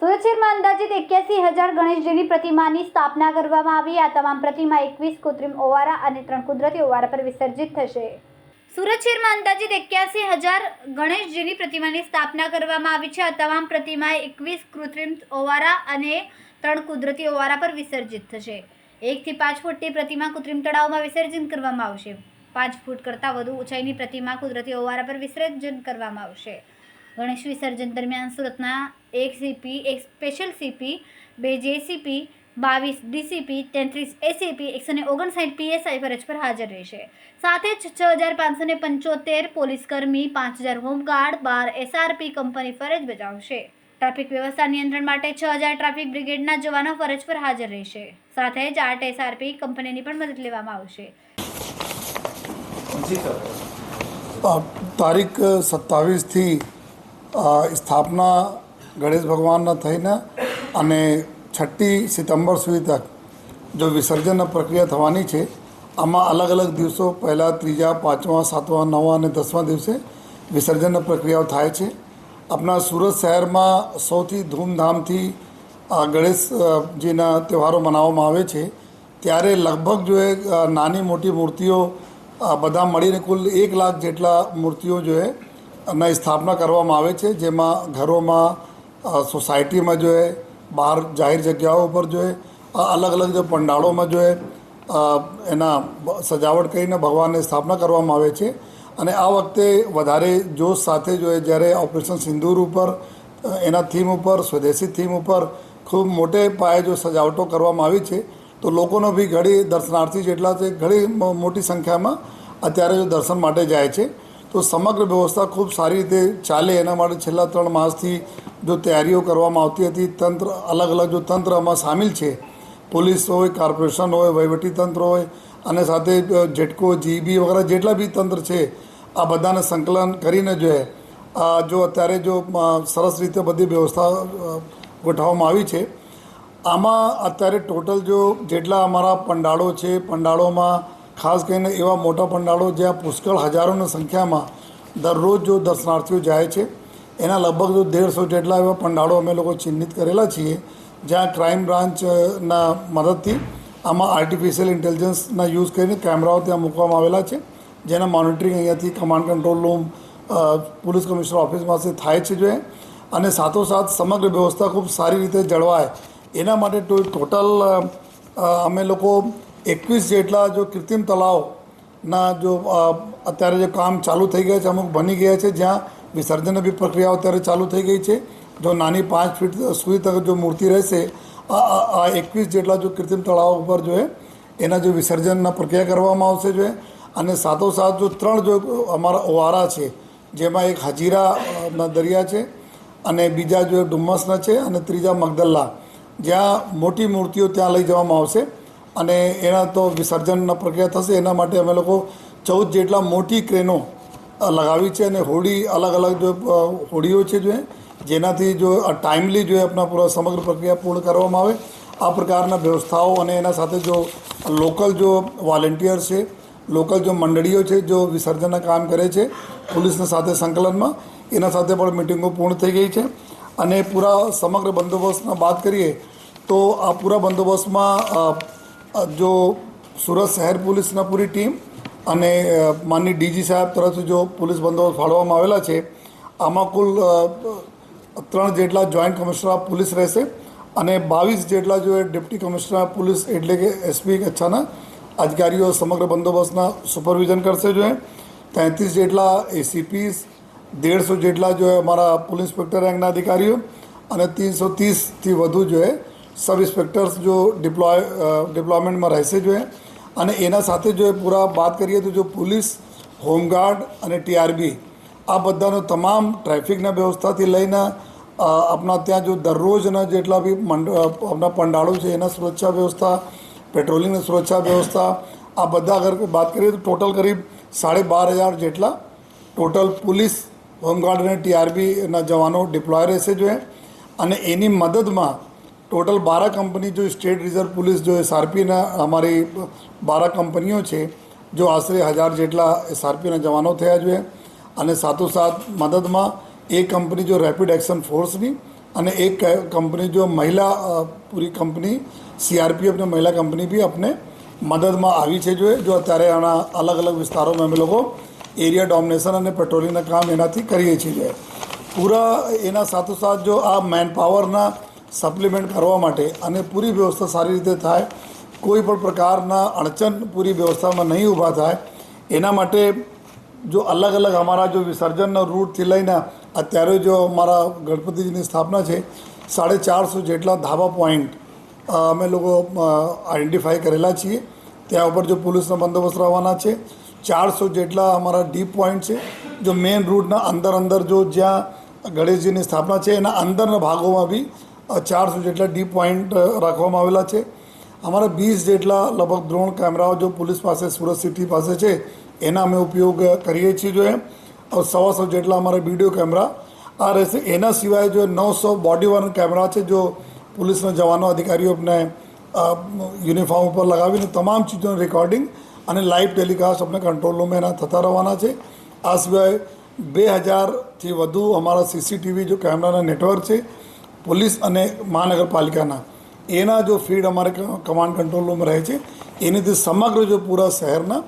શહેરમાં અંદાજિત એક્યાસી હજાર ગણેશજીની પ્રતિમાની સ્થાપના કરવામાં આવી. આ તમામ પ્રતિમા એકવીસ કૃત્રિમ ઓવારા અને ત્રણ કુદરતી ઓવારા પર વિસર્જિત થશે. સુરત શહેરમાં અંદાજિત એક્યાસી હજાર ગણેશજીની પ્રતિમાની સ્થાપના કરવામાં આવી છે. આ તમામ પ્રતિમા એકવીસ કૃત્રિમ ઓવારા અને ત્રણ કુદરતી ઓવારા પર વિસર્જિત થશે. એકથી પાંચ ફૂટની પ્રતિમા કૃત્રિમ તળાવમાં વિસર્જન કરવામાં આવશે. પાંચ ફૂટ કરતાં વધુ ઊંચાઈની પ્રતિમા કુદરતી ઓવારા પર વિસર્જન કરવામાં આવશે. ગણેશ વિસર્જન દરમિયાન સુરતના એક સીપી, એક સ્પેશિયલ સીપી, બે જેસીપી, બાવીસ ડીસીપી, તેત્રીસ એસીપી, એકસો ને ઓગણસાઠ પીએસઆઈ ફરજ પર હાજર રહેશે. સાથે જ છ હજાર પાંચસો ને પંચોતેર પોલીસકર્મી પાંચ હજાર હોમગાર્ડ, બાર એસઆરપી કંપની ફરજ બજાવશે. ટ્રાફિક વ્યવસ્થા નિયંત્રણ માટે છ હજાર ટ્રાફિક બ્રિગેડના જવાનો ફરજ પર હાજર રહેશે. સાથે જ આઠ એસઆરપી કંપનીની પણ મદદ લેવામાં આવશે. તારીખ સત્તાવીસથી સ્થાપના ગણેશ ભગવાનના થઈને અને છઠ્ઠી સપ્ટેમ્બર સુધી તક જો વિસર્જનની પ્રક્રિયા થવાની છે, આમાં અલગ અલગ દિવસો, પહેલાં, ત્રીજા, પાંચમા, સાતમા, નવમા અને દસમા દિવસે વિસર્જનની પ્રક્રિયાઓ થાય છે. આપણા સુરત શહેરમાં સૌથી ધૂમધામથી ગણેશજીના તહેવારો મનાવવામાં આવે છે. ત્યારે લગભગ જો નાની મોટી મૂર્તિઓ બધા મળીને કુલ એક લાખ જેટલા મૂર્તિઓ જો ના સ્થાપના કરવામાં આવે છે, જેમાં ઘરોમાં સોસાયટીમાં જોઈએ બહાર જાહેર જગ્યાઓ ઉપર જોઈએ અલગ અલગ જો પંડાળોમાં જોઈએ એના સજાવટ કરીને ભગવાનની સ્થાપના કરવામાં આવે છે. અને આ વખતે વધારે જોશ સાથે જોઈએ જ્યારે ઓપરેશન સિંદૂર ઉપર એના થીમ ઉપર, સ્વદેશી થીમ ઉપર ખૂબ મોટે પાયે જો સજાવટો કરવામાં આવી છે, તો લોકોનો બી ઘણી દર્શનાર્થી જેટલા છે ઘણી મોટી સંખ્યામાં અત્યારે જો દર્શન માટે જાય છે. તો સમગ્ર વ્યવસ્થા ખૂબ સારી રીતે ચાલે. એના માટે છેલ્લા ત્રણ માસથી જો તૈયારીઓ કરવામાં આવતી હતી, તંત્ર અલગ અલગ જો તંત્ર આમાં સામેલ છે, પોલીસ હોય, કોર્પોરેશન હોય, વહીવટી તંત્ર હોય, અને સાથે જેટકો જીબી વગેરે જેટલા બી તંત્ર છે, આ બધાને સંકલન કરીને જો જો અત્યારે જો સરસ રીતે બધી વ્યવસ્થા ગોઠવવામાં આવી છે. આમાં અત્યારે ટોટલ જો જેટલા અમારા પંડાળો છે, પંડાળોમાં ખાસ કરીને એવા મોટા પંડાળો જ્યાં પુષ્કળ હજારોની સંખ્યામાં દરરોજ જો દર્શનાર્થીઓ જાય છે, એના લગભગ જો દેડસો જેટલા એવા પંડાળો અમે લોકો ચિહ્નિત કરેલા છીએ, જ્યાં ક્રાઇમ બ્રાન્ચના મદદથી આમાં આર્ટિફિશિયલ ઇન્ટેલિજન્સના યુઝ કરીને કેમેરાઓ ત્યાં મૂકવામાં આવેલા છે, જેના મોનિટરિંગ અહીંયાથી command control room police commissioner ઓફિસમાંથી થાય છે જોઈએ. અને સાથોસાથ સમગ્ર વ્યવસ્થા ખૂબ સારી રીતે જળવાય એના માટે ટોટલ અમે લોકો એકવીસ જેટલા જો કૃત્રિમ તળાવના જો અત્યારે જે કામ ચાલુ થઈ ગયા છે, અમુક બની ગયા છે, જ્યાં વિસર્જનની બી પ્રક્રિયાઓ અત્યારે ચાલુ થઈ ગઈ છે જો નાની પાંચ ફીટ સુધી તક જો મૂર્તિ રહેશે, આ એકવીસ જેટલા જો કૃત્રિમ તળાવ ઉપર જો એના જો વિસર્જનના પ્રક્રિયા કરવામાં આવશે જો. અને સાથોસાથ જો ત્રણ જો અમારા ઓવારા છે, જેમાં એક હજીરાના દરિયા છે, અને બીજા જો ડુમ્મસના છે, અને ત્રીજા મગદલ્લા જ્યાં મોટી મૂર્તિઓ ત્યાં લઈ જવામાં આવશે અને એના તો વિસર્જનના પ્રક્રિયા થશે. એના માટે અમે લોકો ચૌદ જેટલા મોટી ક્રેનો લગાવી છે અને હોડી અલગ અલગ જો હોડીઓ છે જો જેનાથી જો ટાઈમલી જો આપણા પૂરા સમગ્ર પ્રક્રિયા પૂર્ણ કરવામાં આવે. આ પ્રકારના વ્યવસ્થાઓ અને એના સાથે જો લોકલ જો વોલેન્ટિયર છે, લોકલ જો મંડળીઓ છે જો વિસર્જનના કામ કરે છે, પોલીસના સાથે સંકલનમાં, એના સાથે પણ મિટિંગો પૂર્ણ થઈ ગઈ છે. અને પૂરા સમગ્ર બંદોબસ્તના વાત કરીએ, તો આ પૂરા બંદોબસ્તમાં જો સુરત શહેર પોલીસના પૂરી ટીમ અને માનની ડીજી સાહેબ તરફથી જો પોલીસ બંદોબસ્ત ફાળવવામાં આવેલા છે, આમાં કુલ ત્રણ જેટલા જોઈન્ટ કમિશનર પોલીસ રહેશે અને બાવીસ જેટલા જો ડેપ્ટી કમિશનર પોલીસ એટલે કે એસપી કચ્છાના અધિકારીઓ સમગ્ર બંદોબસ્તના સુપરવિઝન કરશે જો એ. તેત્રીસ જેટલા એસીપીસ દેડસો જેટલા જો અમારા પોલીસ ઇન્સ્પેક્ટર રેન્કના અધિકારીઓ અને ત્રણસો ત્રીસથી વધુ જો સબ ઇન્સ્પેક્ટર્સ જો ડિપ્લોય ડિપ્લોયમેન્ટમાં રહેશે જોઈએ અને એના સાથે જો પૂરા વાત કરીએ તો જો પોલીસ, હોમગાર્ડ અને ટીઆરબી, આ બધાનો તમામ ટ્રાફિકના વ્યવસ્થાથી લઈને આપણા ત્યાં જો દરરોજના જેટલા બી મંડ આપણા પંડાળો છે, એના સુરક્ષા વ્યવસ્થા, પેટ્રોલિંગની સુરક્ષા વ્યવસ્થા, આ બધા અગર વાત કરીએ તો ટોટલ કરીબ સાડે બાર હજાર જેટલા ટોટલ પોલીસ, હોમગાર્ડ અને ટીઆરબીના જવાનો ડિપ્લોય રહેશે જોઈએ અને એની મદદમાં ટોટલ બારા કંપની જો સ્ટેટ રિઝર્વ પોલીસ જો એસઆરપીના અમારી બારા કંપનીઓ છે, જો આશરે હજાર જેટલા એસઆરપીના જવાનો થયા જોઈએ અને સાથોસાથ મદદમાં એ કંપની જો રેપિડ એક્શન ફોર્સની અને એક કંપની જો મહિલા પૂરી કંપની, સીઆરપીએફ ને મહિલા કંપની બી આપણે મદદમાં આવી છે જોઈએ. જો અત્યારે આના અલગ અલગ વિસ્તારોમાં અમે લોકો એરિયા ડોમિનેશન અને પેટ્રોલિંગના કામ એનાથી કરીએ છીએ પૂરા એના સાથોસાથ જો આ મેન પાવરના સપ્લિમેન્ટ કરવા માટે અને પૂરી વ્યવસ્થા સારી રીતે થાય, કોઈ પણ પ્રકારના અડચણ પૂરી વ્યવસ્થામાં નહીં ઊભા થાય, એના માટે જો અલગ અલગ અમારા જો વિસર્જનનો રૂટથી લઈને અત્યારે જો અમારા ગણપતિજીની સ્થાપના છે, સાડે ચારસો જેટલા ધાબા પોઈન્ટ અમે લોકો આઈડેન્ટિફાઈ કરેલા છીએ. ત્યાં ઉપર જો પોલીસનો બંદોબસ્ત રહેવાના છે, ચારસો જેટલા અમારા ડીપ પોઈન્ટ છે, જો મેઇન રૂટના અંદર અંદર જો જ્યાં ગણેશજીની સ્થાપના છે, એના અંદરના ભાગોમાં બી ચારસો જેટલા ડી પોઈન્ટ રાખવામાં આવેલા છે. અમારા વીસ જેટલા લગભગ દ્રોણ કેમેરાઓ જો પોલીસ પાસે, સુરત સિટી પાસે છે, એના અમે ઉપયોગ કરીએ છીએ જો એમ. સવાસો જેટલા અમારા વીડિયો કેમેરા આ રહેશે. એના સિવાય જો નવસો બોડી બોડીવાળા કેમેરા છે જો પોલીસના જવાનો અધિકારીઓ અમને યુનિફોર્મ ઉપર લગાવીને તમામ ચીજોનું રેકોર્ડિંગ અને લાઈવ ટેલિકાસ્ટ અમને કંટ્રોલ રૂમ એના થતા રહેવાના છે. આ સિવાય બે હજારથી વધુ અમારા સીસીટીવી જો કેમેરાના નેટવર્ક છે. પોલીસ અને મહાનગરપાલિકાના. એના જો ફીડ અમારે કમાન્ડ કંટ્રોલ રૂમ રહે છે એનીથી સમગ્ર જો પૂરા શહેરના